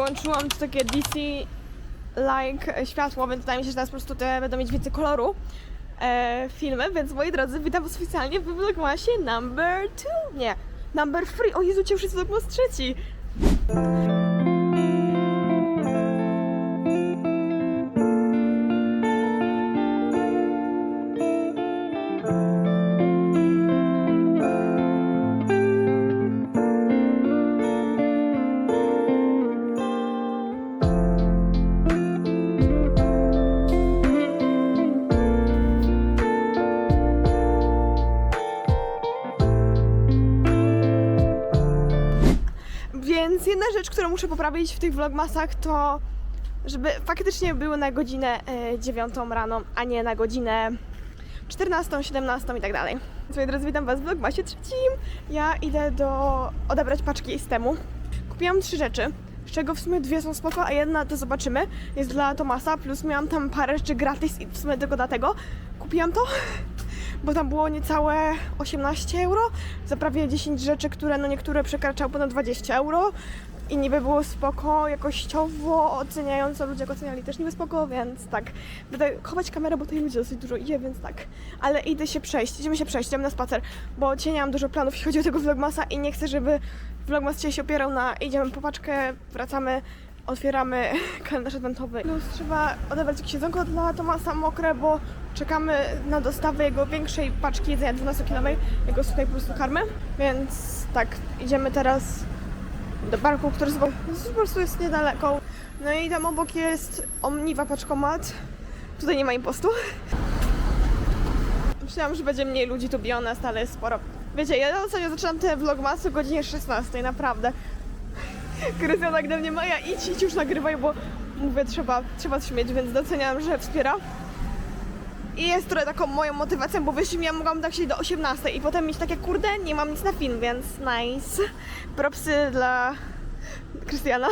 wyłączyłam to takie DC-like światło, więc wydaje mi się, że teraz po prostu te będą mieć więcej koloru e, filmy, więc moi drodzy, witam was oficjalnie w Vlogmasie number 2. Nie, number 3. O Jezu, cię już jest Vlogmas trzeci. Muszę poprawić w tych vlogmasach to żeby faktycznie były na godzinę e, 9 rano, a nie na godzinę 14, 17 i tak dalej. Moi drodzy, witam Was w vlogmasie trzecim. Ja idę do odebrać paczki z temu. Kupiłam trzy rzeczy, z czego w sumie dwie są spoko, a jedna to zobaczymy. Jest dla Tomasa, plus miałam tam parę rzeczy gratis i w sumie tylko dlatego kupiłam to bo tam było niecałe 18 euro za prawie 10 rzeczy, które no niektóre przekraczały ponad 20 euro i niby było spoko, jakościowo oceniająco, ludzie go oceniali też niby spoko, więc tak. Będę chować kamerę, bo tutaj ludzi dosyć dużo idzie, więc tak. Ale idę się przejść, idziemy się przejść, idziemy na spacer, bo dzisiaj nie mam dużo planów, jeśli chodzi o tego vlogmasa i nie chcę, żeby vlogmas dzisiaj się opierał na idziemy po paczkę, wracamy, otwieramy kalendarz adwentowy. Plus trzeba odebrać jakieś jedzonko dla Tomasa mokre, bo czekamy na dostawę jego większej paczki jedzenia 12-kilowej, jego suchej po prostu karmy. Więc tak, idziemy teraz do parku, który po prostu jest niedaleko. No i tam obok jest Omniwa paczkomat. Tutaj nie ma impostu. Myślałam, że będzie mniej ludzi, to be ale jest sporo. Wiecie, ja ostatnio zaczynam te vlogmasy o godzinie 16, naprawdę. Krystian tak do mnie, Maja, idź, idź już nagrywaj, bo mówię, trzeba, trzeba coś mieć, więc doceniam, że wspiera. I jest trochę taką moją motywacją, bo wyszli ja mogłam tak siedzieć do 18 i potem mieć takie, kurde, nie mam nic na film, więc nice. Propsy dla Krystiana.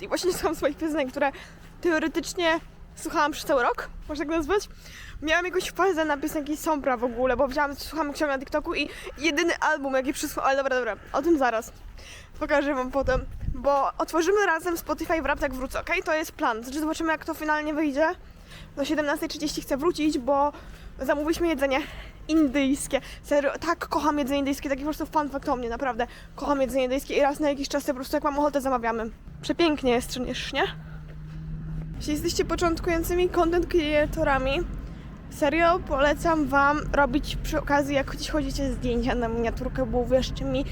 I właśnie słucham swoich piosenek, które teoretycznie słuchałam przez cały rok, można tak nazwać. Miałam jakąś fazę na piosenki Sombra w ogóle, bo wziąłam, słucham książek na TikToku i jedyny album, jaki przysłał, ale dobra, dobra, o tym zaraz. Pokażę wam potem, bo otworzymy razem Spotify Wrapped jak wrócę, ok? To jest plan, znaczy zobaczymy jak to finalnie wyjdzie. Do 17.30 chcę wrócić, bo zamówiliśmy jedzenie indyjskie. Serio, tak kocham jedzenie indyjskie, taki po prostu fun fact o mnie, naprawdę. Kocham jedzenie indyjskie i raz na jakiś czas po prostu jak mam ochotę zamawiamy. Przepięknie jest, czy nie? Jeśli jesteście początkującymi content creatorami, serio polecam Wam robić przy okazji, jak chodzicie zdjęcia na miniaturkę, bo uwierzcie mi,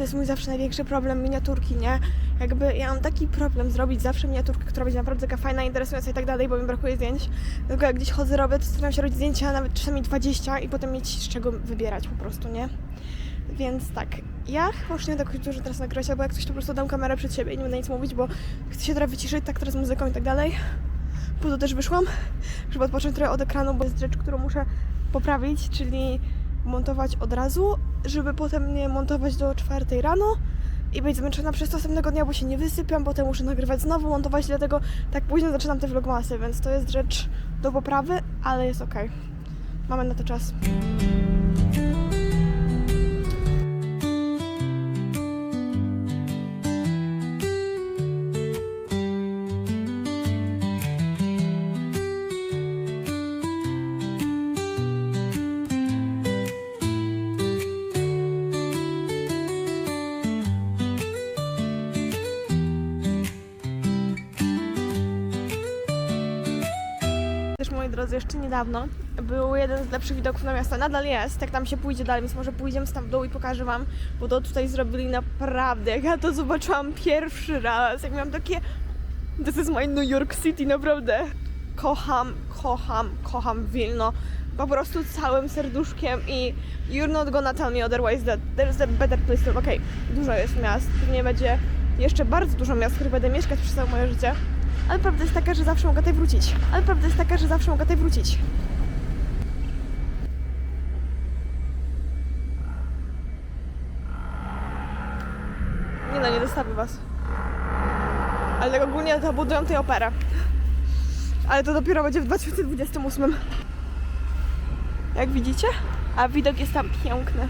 to jest mój zawsze największy problem miniaturki, nie? Jakby ja mam taki problem zrobić zawsze miniaturkę, która będzie naprawdę taka fajna, interesująca i tak dalej, bo mi brakuje zdjęć. Tylko jak gdzieś chodzę, robię, to staram się robić zdjęcia nawet czasami 20 i potem mieć z czego wybierać po prostu, nie? Więc tak, ja chyba już nie będę jakoś dużo teraz nagrywać, bo jak coś to po prostu dam kamerę przed siebie i nie będę nic mówić, bo chcę się trochę wyciszyć, tak teraz muzyką i tak dalej. To też wyszłam, żeby odpocząć trochę od ekranu, bo jest rzecz, którą muszę poprawić, czyli montować od razu, żeby potem nie montować do czwartej rano i być zmęczona przez następnego dnia, bo się nie wysypiam, potem muszę nagrywać znowu, montować, dlatego tak późno zaczynam te vlogmasy, więc to jest rzecz do poprawy, ale jest ok. Mamy na to czas. Też moi drodzy, jeszcze niedawno był jeden z lepszych widoków na miasto. Nadal jest, jak tam się pójdzie dalej, więc może pójdziemy tam w dół i pokażę wam, bo to tutaj zrobili naprawdę. Jak ja to zobaczyłam pierwszy raz, jak miałam takie. This is my New York City, naprawdę. Kocham, kocham, kocham Wilno. po prostu całym serduszkiem i you're not gonna tell me otherwise that there's a better place to... Okej, dużo jest miast, pewnie będzie jeszcze bardzo dużo miast, w których będę mieszkać przez całe moje życie, ale prawda jest taka, że zawsze mogę tutaj wrócić. Ale prawda jest taka, że zawsze mogę tutaj wrócić. Nie no, nie dostawię was. Ale tak ogólnie to budują tej operę. Ale to dopiero będzie w 2028. Jak widzicie? A widok jest tam piękny.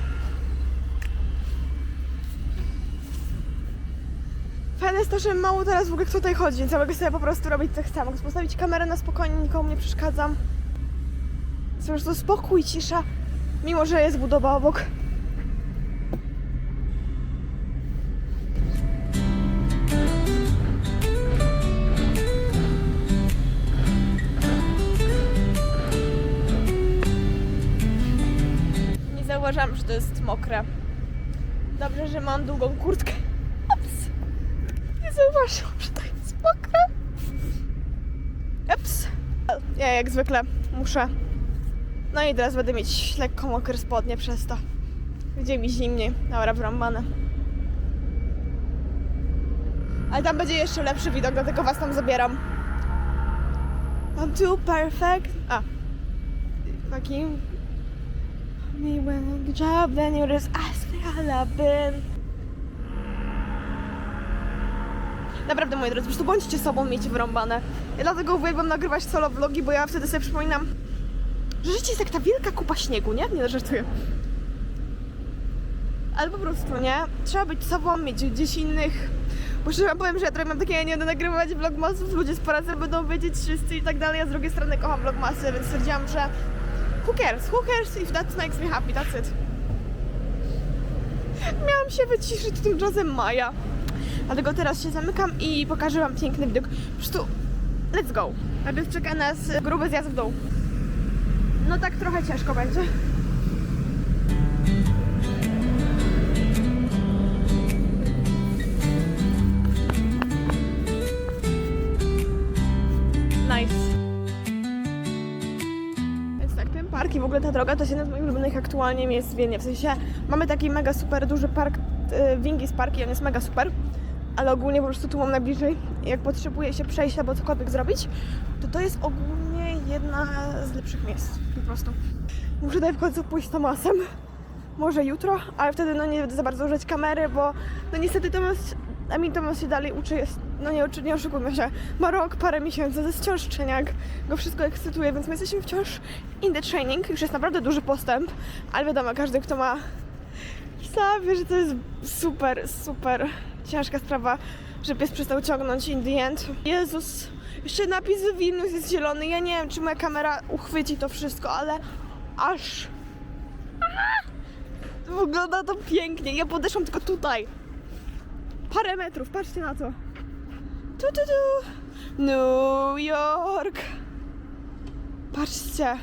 Fajne jest to, że mało teraz w ogóle kto tutaj chodzi, więc ja mogę sobie po prostu robić co chcę. Mogę postawić kamerę na spokojnie, nikomu nie przeszkadzam. Jest po prostu spokój, cisza, mimo że jest budowa obok. Nie zauważyłam, że to jest mokre. Dobrze, że mam długą kurtkę. Zauważyłam, że to jest mokre. Ups. Ja jak zwykle muszę. No i teraz będę mieć lekko mokre spodnie przez to. Będzie mi zimniej. Dobra, wrąbane. Ale tam będzie jeszcze lepszy widok, dlatego was tam zabieram. I'm too perfect. A. Taki me when a job, then you just ask me how I've been. Naprawdę, moi drodzy, po prostu bądźcie sobą, miejcie wyrąbane. Ja dlatego uwielbiam nagrywać solo vlogi, bo ja wtedy sobie przypominam, że życie jest jak ta wielka kupa śniegu, nie? Nie żartuję. Ale po prostu, nie? Trzeba być sobą, mieć gdzieś innych. Bo szczerze powiem, że ja trochę mam takie, ja nie będę nagrywać vlogmasów, ludzie z pracy będą wiedzieć wszyscy i tak dalej, a z drugiej strony kocham vlogmasy, więc stwierdziłam, że who cares, who cares if that makes me happy, that's it. Miałam się wyciszyć tymczasem Maja. Dlatego teraz się zamykam i pokażę wam piękny widok. Po prostu let's go. Najpierw czeka nas gruby zjazd w dół. No tak trochę ciężko będzie. Tak, ten park i w ogóle ta droga to jest jeden z moich ulubionych aktualnie miejsc w Wilnie. W sensie mamy taki mega super duży park, y, Wingis Park i on jest mega super, ale ogólnie po prostu tu mam najbliżej. Jak potrzebuję się przejść albo cokolwiek zrobić, to to jest ogólnie jedna z lepszych miejsc. Po prostu. Muszę tutaj w końcu pójść z Tomasem. Może jutro, ale wtedy no nie będę za bardzo użyć kamery, bo no niestety Tomas, a mi Tomas się dalej uczy, jest, no nie, nie oszukujmy się, ma rok, parę miesięcy, to wciąż szczeniak, go wszystko ekscytuje, więc my jesteśmy wciąż in the training, już jest naprawdę duży postęp, ale wiadomo, każdy kto ma psa wie, że to jest super, super ciężka sprawa, że pies przestał ciągnąć in the end. Jezus, jeszcze napis w Wilnius jest zielony, ja nie wiem, czy moja kamera uchwyci to wszystko, ale aż... Wygląda to pięknie. Ja podeszłam tylko tutaj. Parę metrów, patrzcie na to. Tu, tu, tu. New York. Patrzcie.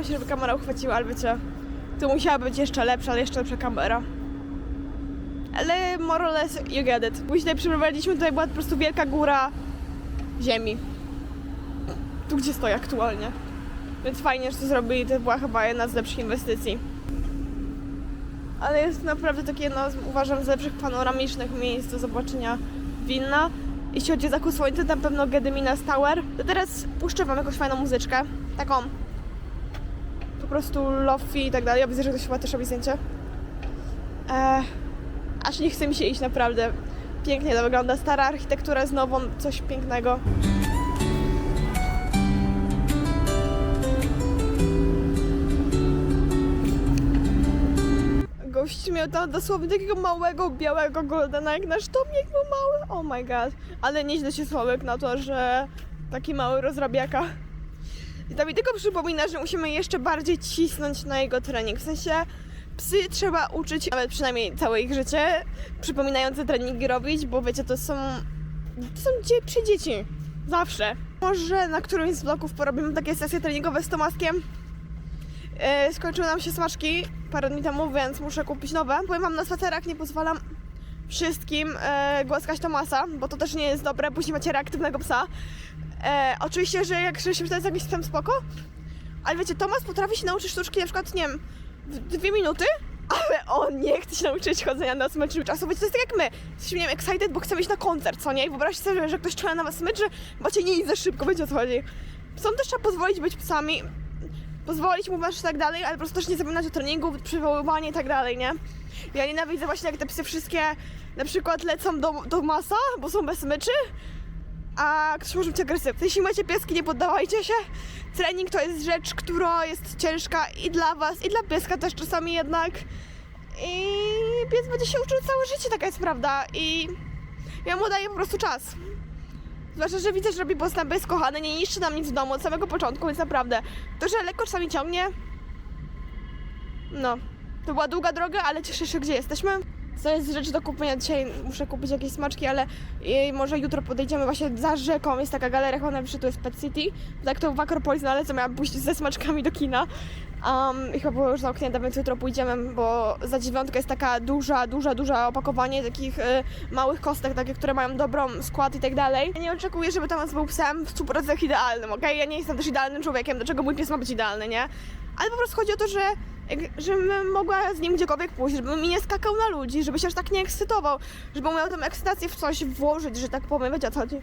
Starałam się, żeby kamera uchwyciła, ale wiecie, tu musiała być jeszcze lepsza, ale jeszcze lepsza kamera. Ale more or less you get it. Później przeprowadziliśmy, tutaj była po prostu wielka góra ziemi. Tu, gdzie stoję aktualnie. Więc fajnie, że to zrobili, to była chyba jedna z lepszych inwestycji. Ale jest naprawdę takie jedno, uważam, z lepszych panoramicznych miejsc do zobaczenia Wilna. Jeśli chodzi o zachód słońca, to na pewno Gediminas Tower. To teraz puszczę wam jakąś fajną muzyczkę. Taką prostu lofi i tak dalej. Ja widzę, że ktoś chyba też robi zdjęcie. Eee, aż nie chce mi się iść naprawdę. Pięknie to wygląda. Stara architektura z nową, coś pięknego. Gość miał tam dosłownie takiego małego, białego goldena, jak nasz Tomiek był mały. Oh my god. Ale nieźle się sławek na to, że taki mały rozrabiaka. To mi tylko przypomina, że musimy jeszcze bardziej cisnąć na jego trening. W sensie psy trzeba uczyć, nawet przynajmniej całe ich życie, przypominające treningi robić, bo wiecie, to są, to są przy dzieci. Zawsze. Może na którymś z bloków porobimy takie sesje treningowe z Tomaskiem. E, skończyły nam się smaczki parę dni temu, więc muszę kupić nowe. Powiem wam, na spacerach nie pozwalam wszystkim e, głaskać Tomasa, bo to też nie jest dobre, później macie reaktywnego psa. E, oczywiście, że jak się to jest jakiś psem spoko, ale wiecie, Tomas potrafi się nauczyć sztuczki na przykład, nie wiem, w dwie minuty, ale on nie chce się nauczyć chodzenia na smycz czasu. Wiecie, to jest tak jak my. Jesteśmy, nie wiem, excited, bo chcemy iść na koncert, co nie? I wyobraźcie sobie, że ktoś czeka na was smycz, że macie nie iść za szybko, wiecie o co chodzi. Psom też trzeba pozwolić być psami, pozwolić mu wasz i tak dalej, ale po prostu też nie zapominać o treningu, przywoływanie i tak dalej, nie? Ja nienawidzę właśnie jak te psy wszystkie na przykład lecą do, do masa, bo są bez smyczy, a ktoś może być agresywny. Jeśli macie pieski, nie poddawajcie się. Trening to jest rzecz, która jest ciężka i dla was, i dla pieska też czasami jednak. I pies będzie się uczył całe życie, taka jest prawda. I ja mu daję po prostu czas. Zwłaszcza, że widzę, że robi postępy, jest kochany, nie niszczy nam nic w domu od samego początku, więc naprawdę. To, że lekko czasami ciągnie, no, to była długa droga, ale cieszę się, gdzie jesteśmy. To jest rzecz do kupienia dzisiaj. Muszę kupić jakieś smaczki, ale i może jutro podejdziemy właśnie za rzeką. Jest taka galeria, chyba najwyższa to jest Pet City. Tak to w Acropolis, no ale co miałam pójść ze smaczkami do kina. Um, I chyba było już zamknięte, więc jutro pójdziemy, bo za dziewiątkę jest taka duża, duża, duża opakowanie takich y, małych kostek, takie, które mają dobrą skład i tak dalej. Ja nie oczekuję, żeby Tomas był psem w 100% idealnym, okej? Ja nie jestem też idealnym człowiekiem, dlaczego mój pies ma być idealny, nie? Ale po prostu chodzi o to, że żebym mogła z nim gdziekolwiek pójść, żeby mi nie skakał na ludzi, żeby się aż tak nie ekscytował, żeby miał tą ekscytację w coś włożyć, że tak powiem, wiecie o co chodzi.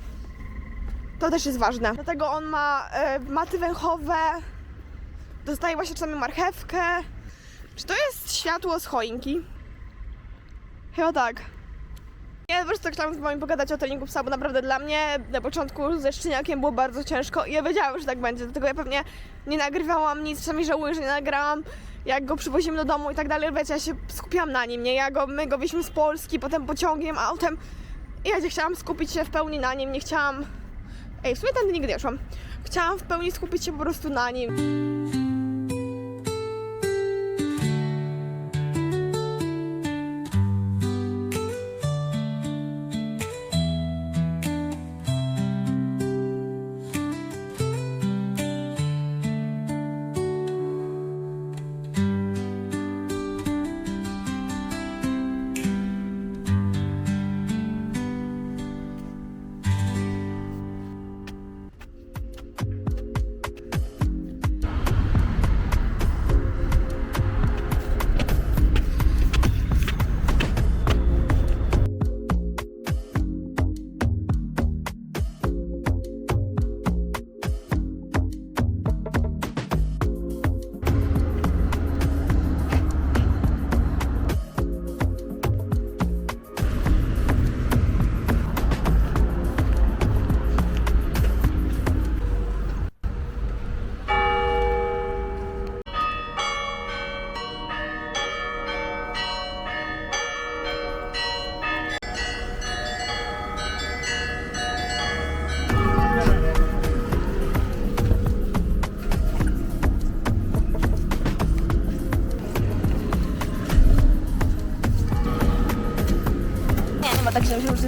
To też jest ważne. Dlatego on ma e, maty węchowe, dostaje właśnie czasami marchewkę. Czy to jest światło z choinki? Chyba tak. Ja po prostu chciałam z wami pogadać o treningu psa, bo naprawdę dla mnie na początku ze szczeniakiem było bardzo ciężko i ja wiedziałam, że tak będzie, dlatego ja pewnie nie nagrywałam nic, czasami żałuję, że nie nagrałam, jak go przywozimy do domu i tak dalej, wiecie, ja się skupiłam na nim, nie, ja go, my go wieźliśmy z Polski, potem pociągiem, autem i ja chciałam skupić się w pełni na nim, nie chciałam, ej, w sumie tędy nigdy nie szłam, chciałam w pełni skupić się po prostu na nim.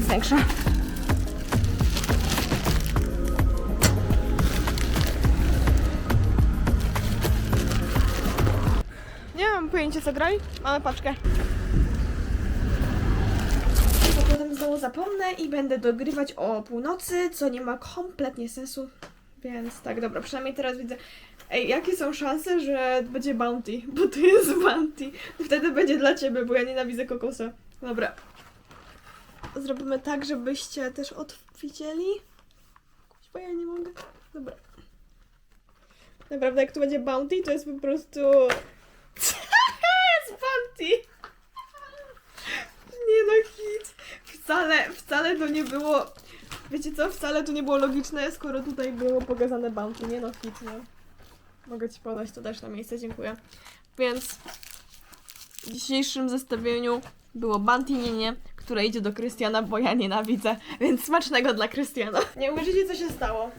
Jest większa. Nie mam pojęcia co grali. Mamy paczkę. To potem znowu zapomnę i będę dogrywać o północy, co nie ma kompletnie sensu. Więc tak, dobra, przynajmniej teraz widzę. Ej, jakie są szanse, że będzie bounty? Bo to jest bounty. Wtedy będzie dla ciebie, bo ja nienawidzę kokosa. Dobra. Zrobimy tak, żebyście też odwidzieli. Bo ja nie mogę. Dobra. Naprawdę, jak tu będzie bounty, to jest po prostu... jest bounty! Nie no, hit. Wcale, wcale to nie było... Wiecie co? Wcale to nie było logiczne, skoro tutaj było pokazane bounty. Nie no, hit, nie? Mogę Ci podać to też na miejsce, dziękuję. Więc w dzisiejszym zestawieniu było Bantinienie, które idzie do Krystiana, bo ja nienawidzę, więc smacznego dla Krystiana. Nie uwierzycie, co się stało.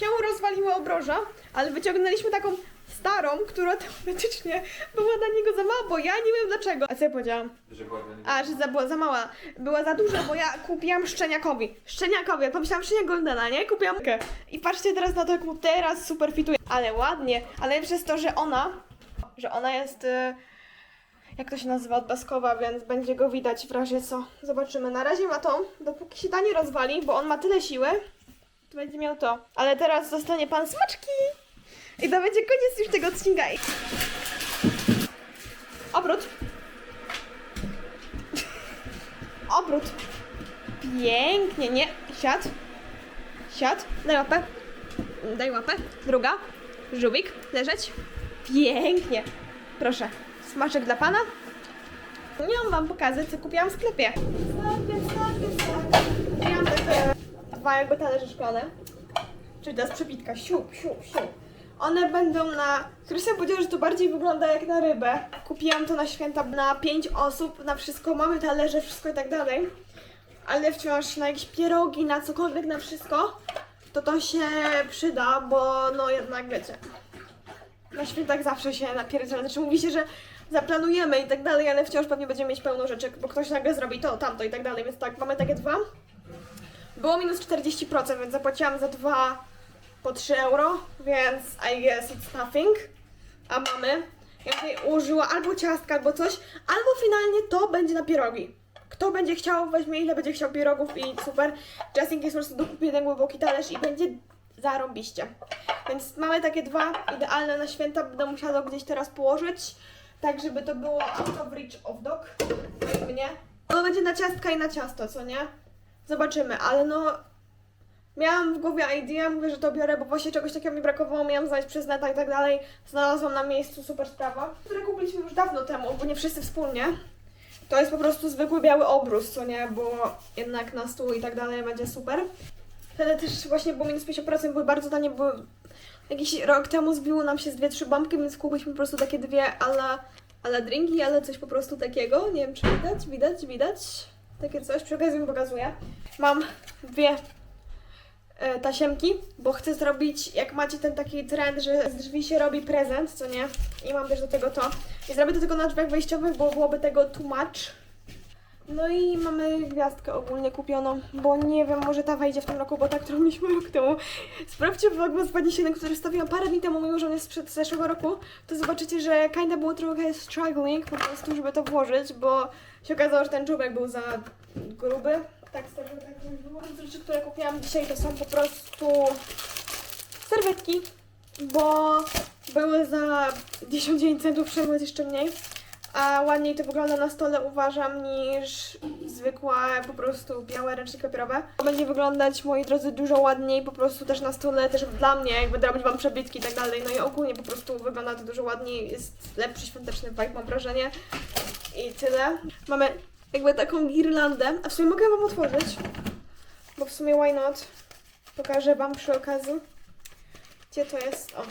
Się rozwaliła obroża, ale wyciągnęliśmy taką starą, która teoretycznie była dla niego za mała, bo ja nie wiem dlaczego. A co ja powiedziałam? Że była dla niego- A, że za, była za mała. Była za duża, bo ja kupiłam szczeniakowi. Szczeniakowi, ja pomyślałam szczeniak Goldena, nie? Kupiłam. I patrzcie teraz na to, jak mu teraz super fituje. Ale ładnie, ale przez to, że ona, że ona jest, y, jak to się nazywa, odbaskowa, więc będzie go widać w razie co. Zobaczymy. Na razie ma tą, dopóki się ta nie rozwali, bo on ma tyle siły, to będzie miał to. Ale teraz zostanie pan smaczki. I to będzie koniec już tego odcinka. Obrót. Obrót. Pięknie, nie. Siad. Siad. Daj łapę. Daj łapę. Druga. Żółwik. Leżeć. Pięknie. Proszę. Smaczek dla pana. Miałam wam pokazać, co kupiłam w sklepie. Sklepie, sklepie, sklepie. Miałam takie dwa jakby talerze szklane. Czyli jest przepitka. Siup, siup, siup. One będą na... Krystian powiedział, że to bardziej wygląda jak na rybę. Kupiłam to na święta na 5 osób, na wszystko. Mamy talerze, wszystko i tak dalej. Ale wciąż na jakieś pierogi, na cokolwiek, na wszystko, to to się przyda, bo no jednak wiecie. Na świętach zawsze się napierdziela. Znaczy mówi się, że zaplanujemy i tak dalej, ale wciąż pewnie będziemy mieć pełno rzeczy, bo ktoś nagle zrobi to, tamto i tak dalej, więc tak, mamy takie dwa. Było minus 40%, więc zapłaciłam za dwa po 3 euro, więc I guess it's nothing. A mamy, ja tutaj użyła albo ciastka, albo coś, albo finalnie to będzie na pierogi. Kto będzie chciał, weźmie ile będzie chciał pierogów i super. Just in case po prostu dokupię jeden głęboki talerz i będzie zarąbiście. Więc mamy takie dwa idealne na święta, będę musiała gdzieś teraz położyć, tak żeby to było out of reach of dog. Jakby nie. To będzie na ciastka i na ciasto, co nie? Zobaczymy, ale no Miałam w głowie idea, mówię, że to biorę, bo właśnie czegoś takiego mi brakowało, miałam znaleźć przez neta i tak dalej. Znalazłam na miejscu super sprawa, które kupiliśmy już dawno temu, bo nie wszyscy wspólnie. To jest po prostu zwykły biały obrus, co nie, bo jednak na stół i tak dalej będzie super. Wtedy też właśnie było minus 50%, były bardzo tanie, były... Jakiś rok temu zbiło nam się z dwie, trzy bombki, więc kupiliśmy po prostu takie dwie ala, ala drinki, ale coś po prostu takiego. Nie wiem, czy widać, widać, widać. Takie coś, przy okazji mi pokazuję. Mam dwie e, tasiemki, bo chcę zrobić, jak macie ten taki trend, że z drzwi się robi prezent, co nie? I mam też do tego to. I zrobię do tego na drzwiach wejściowych, bo byłoby tego too much. No i mamy gwiazdkę ogólnie kupioną, bo nie wiem, może ta wejdzie w tym roku, bo ta, którą mieliśmy rok temu. Sprawdźcie Vlogmas 27, który wstawiłam parę dni temu, on jest sprzed zeszłego roku, to zobaczycie, że kinda było trochę struggling po prostu, żeby to włożyć, bo się okazało, że ten czubek był za gruby. Tak, z tego tak. Rzeczy, które kupiłam dzisiaj, to są po prostu serwetki, bo były za 19 centów, przynajmniej jeszcze mniej. A ładniej to wygląda na stole uważam niż zwykłe po prostu białe ręczniki papierowe. To będzie wyglądać, moi drodzy, dużo ładniej po prostu też na stole, też dla mnie, jak będę robić wam przebitki i tak dalej. No i ogólnie po prostu wygląda to dużo ładniej, jest lepszy świąteczny vibe mam wrażenie. I tyle. Mamy jakby taką girlandę, a w sumie mogę wam otworzyć, bo w sumie why not? Pokażę wam przy okazji. Gdzie to jest? O.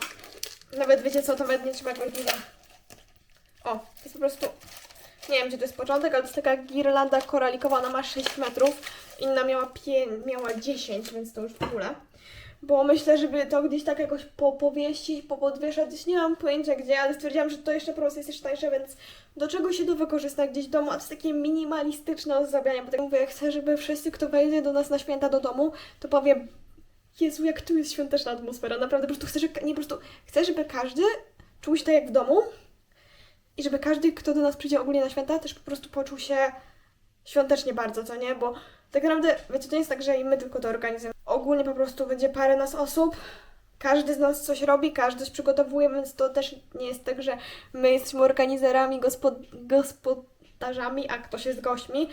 Nawet wiecie co, to nawet nie trzeba długo. O, to jest po prostu. Nie wiem, gdzie to jest początek, ale to jest taka girlanda koralikowa, ona ma 6 metrów. Inna miała, pię... miała 10, więc to już w ogóle. Bo myślę, żeby to gdzieś tak jakoś po, powiesić, popodwieszać, gdzieś nie mam pojęcia gdzie, ale stwierdziłam, że to jeszcze po prostu jest jeszcze tańsze, więc do czego się to wykorzysta gdzieś w domu, a to jest takie minimalistyczne ozdabianie, bo tak mówię, chcę, żeby wszyscy, kto wejdzie do nas na święta do domu, to powie, Jezu, jak tu jest świąteczna atmosfera, naprawdę, po prostu chcę, że, nie, po prostu chcę, żeby każdy czuł się tak jak w domu, i żeby każdy, kto do nas przyjdzie ogólnie na święta, też po prostu poczuł się świątecznie bardzo, co nie? Bo tak naprawdę, wiecie, to nie jest tak, że i my tylko to organizujemy. Ogólnie po prostu będzie parę nas osób, każdy z nas coś robi, każdy coś przygotowuje, więc to też nie jest tak, że my jesteśmy organizerami, gospod gospodarzami, a ktoś jest gośćmi.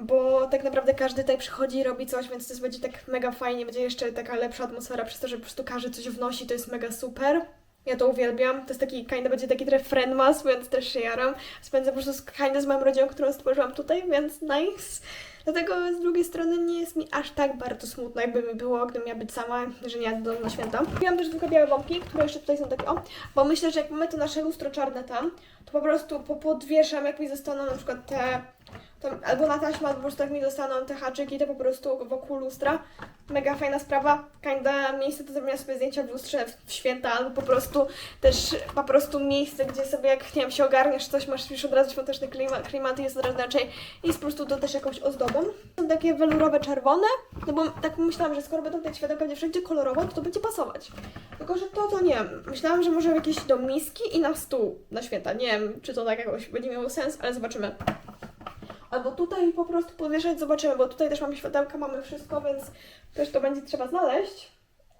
Bo tak naprawdę każdy tutaj przychodzi i robi coś, więc to będzie tak mega fajnie, będzie jeszcze taka lepsza atmosfera przez to, że po prostu każdy coś wnosi, to jest mega super. Ja to uwielbiam. To jest taki, kinda będzie taki trochę friendmas, więc też się jaram. Spędzę po prostu kinda z moją rodziną, którą stworzyłam tutaj, więc nice. Dlatego z drugiej strony nie jest mi aż tak bardzo smutno, jakby mi było, gdybym miała być sama, że nie jadę na święta. Miałam też tylko białe bombki, które jeszcze tutaj są takie o, bo myślę, że jak mamy to nasze lustro czarne tam, to po prostu po podwieszam, jak mi zostaną na przykład te, tam, albo na taśmę, albo po prostu jak mi zostaną te haczyki, to po prostu wokół lustra. Mega fajna sprawa, kinda miejsce do zrobienia sobie zdjęcia w lustrze w święta, albo po prostu też po prostu miejsce, gdzie sobie jak, nie wiem, się ogarniesz coś, masz już od razu świąteczny klimat, klimat jest od razu inaczej i jest po prostu to też jakąś ozdobą. Są takie welurowe czerwone, no bo tak myślałam, że skoro będą te światełka będzie wszędzie kolorowe, to to będzie pasować. Tylko, że to, to nie wiem. Myślałam, że może jakieś do miski i na stół na święta. Nie wiem, czy to tak jakoś będzie miało sens, ale zobaczymy. Albo tutaj po prostu podwieszać, zobaczymy, bo tutaj też mamy światełka, mamy wszystko, więc też to będzie trzeba znaleźć.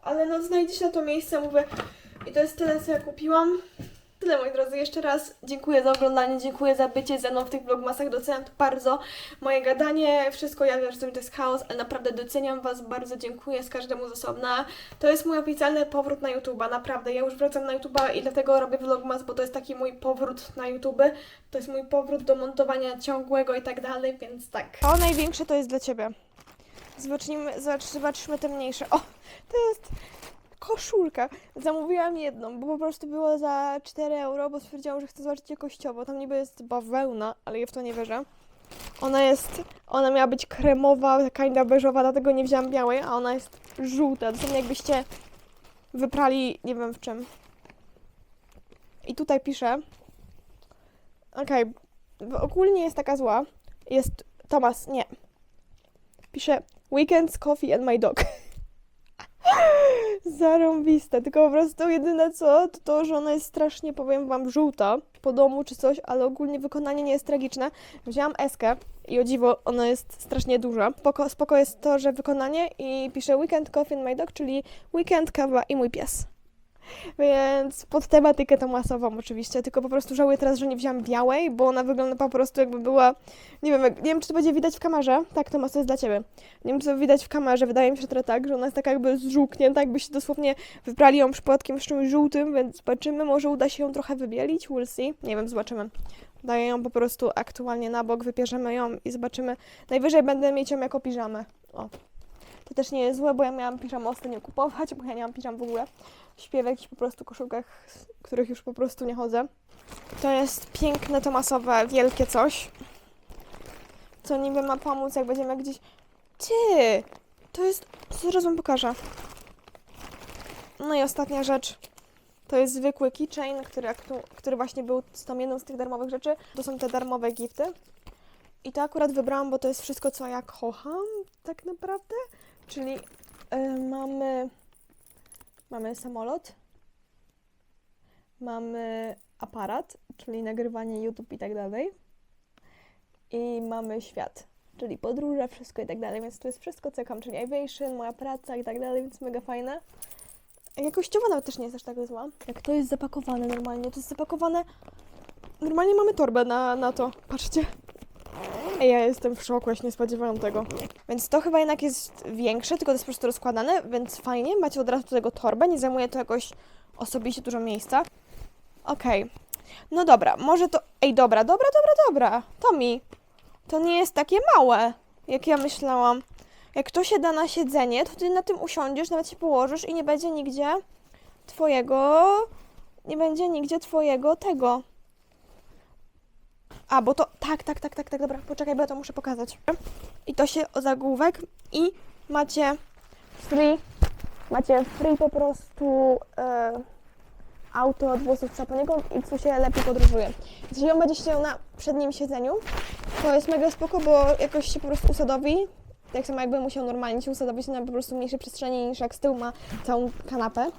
Ale no znajdzie się na to miejsce, mówię. I to jest tyle, co ja kupiłam. Tyle, moi drodzy. Jeszcze raz dziękuję za oglądanie, dziękuję za bycie ze mną w tych vlogmasach. Doceniam to bardzo. Moje gadanie, wszystko, ja wiem, że to jest chaos, ale naprawdę doceniam Was bardzo. Dziękuję z każdemu z osobna. To jest mój oficjalny powrót na YouTube'a, naprawdę. Ja już wracam na YouTube'a i dlatego robię vlogmas, bo to jest taki mój powrót na YouTube. To jest mój powrót do montowania ciągłego i tak dalej, więc tak. O, największe to jest dla Ciebie. Zobaczymy, zobacz, zobaczmy te mniejsze. O, to jest koszulka. Zamówiłam jedną, bo po prostu było za 4 euro, bo stwierdziłam, że chcę zobaczyć jakościowo. Tam niby jest bawełna, ale ja w to nie wierzę. Ona jest, ona miała być kremowa, kinda beżowa, dlatego nie wzięłam białej, a ona jest żółta. Dosłownie jakbyście wyprali, nie wiem w czym. I tutaj pisze, okej, okay, ogólnie jest taka zła. Jest, Tomas, nie. Pisze, weekends, coffee and my dog. Zarąbiste, tylko po prostu jedyne co, to to, że ona jest strasznie, powiem wam, żółta po domu czy coś, ale ogólnie wykonanie nie jest tragiczne. Wzięłam eskę i o dziwo, ona jest strasznie duża. Spoko, spoko jest to, że wykonanie i pisze weekend coffee and my dog, czyli weekend, kawa i mój pies. Więc pod tematykę tą masową oczywiście, tylko po prostu żałuję teraz, że nie wzięłam białej, bo ona wygląda po prostu jakby była, nie wiem, jak- nie wiem czy to będzie widać w kamerze, tak to jest dla Ciebie, nie wiem czy to widać w kamerze, wydaje mi się trochę tak, że ona jest taka jakby zżółknięta, jakbyście dosłownie wybrali ją przypadkiem z czymś żółtym, więc zobaczymy, może uda się ją trochę wybielić, we'll see, nie wiem, zobaczymy. Daję ją po prostu aktualnie na bok, wypierzemy ją i zobaczymy, najwyżej będę mieć ją jako piżamę, o. To też nie jest złe, bo ja miałam piżamę ostatnio kupować, bo ja nie mam piżam w ogóle śpię w jakichś po prostu koszulkach, z których już po prostu nie chodzę. To jest piękne, tomasowe, wielkie coś, co niby ma pomóc, jak będziemy gdzieś... Ty! To jest... Zaraz wam pokażę. No i ostatnia rzecz. To jest zwykły keychain, który, który właśnie był z tą jedną z tych darmowych rzeczy. To są te darmowe gifty. I to akurat wybrałam, bo to jest wszystko, co ja kocham, tak naprawdę. Czyli y, mamy Mamy samolot, mamy aparat, czyli nagrywanie YouTube i tak dalej. I mamy świat, czyli podróże, wszystko i tak dalej, więc to jest wszystko, co ja czyli aviation, moja praca i tak dalej, więc mega fajne. Jakościowo nawet też nie jest aż tak zła. Jak to jest zapakowane normalnie, to jest zapakowane... Normalnie mamy torbę na, na to, patrzcie. Ja jestem w szoku, ja się nie spodziewałam tego. Więc to chyba jednak jest większe, tylko to jest po prostu rozkładane, więc fajnie. Macie od razu do tego torbę, nie zajmuje to jakoś osobiście dużo miejsca. Okej. No dobra, może to... Ej, dobra, dobra, dobra, dobra. To mi. To nie jest takie małe, jak ja myślałam. Jak to się da na siedzenie, to ty na tym usiądziesz, nawet się położysz i nie będzie nigdzie twojego... Nie będzie nigdzie twojego tego. A, bo to. Tak, tak, tak, tak, tak, dobra, poczekaj, bo ja to muszę pokazać. I to się o zagłówek i macie free. Macie free po prostu e, auto od włosów Saponiego i co się lepiej podróżuje. Jeżeli on będzie siedział na przednim siedzeniu, to jest mega spoko, bo jakoś się po prostu usadowi. Tak samo jakby musiał normalnie się usadowić na po prostu mniejszej przestrzeni niż jak z tyłu ma całą kanapę.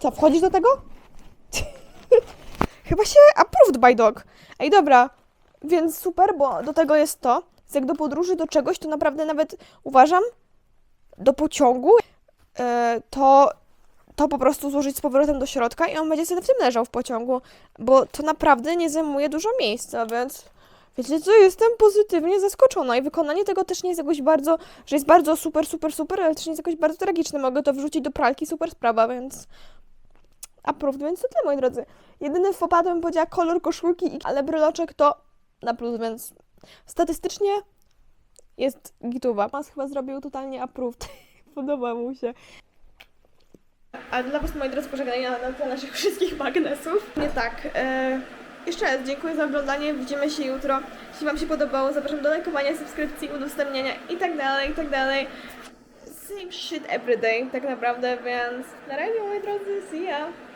Co, wchodzisz do tego? Chyba się approved by dog. Ej, dobra, więc super, bo do tego jest to. Więc jak do podróży, do czegoś, to naprawdę nawet uważam, do pociągu, e, to, to po prostu złożyć z powrotem do środka i on będzie sobie w tym leżał w pociągu, bo to naprawdę nie zajmuje dużo miejsca, więc wiecie co, jestem pozytywnie zaskoczona i wykonanie tego też nie jest jakoś bardzo, że jest bardzo super, super, super, ale też nie jest jakoś bardzo tragiczne. Mogę to wrzucić do pralki, super sprawa, więc approved, więc to tyle, moi drodzy. Jedyny to bym powiedziała kolor koszulki, ale bryloczek to na plus, więc statystycznie jest gituwa. Mas chyba zrobił totalnie approved. Podoba mu się. A dla Was, moi drodzy, pożegnania na tle naszych wszystkich magnesów. Nie tak. E, jeszcze raz dziękuję za oglądanie. Widzimy się jutro. Jeśli Wam się podobało, zapraszam do lajkowania, subskrypcji, udostępniania i tak dalej, i tak dalej. Same shit every day, tak naprawdę, więc na razie, moi drodzy, see ya!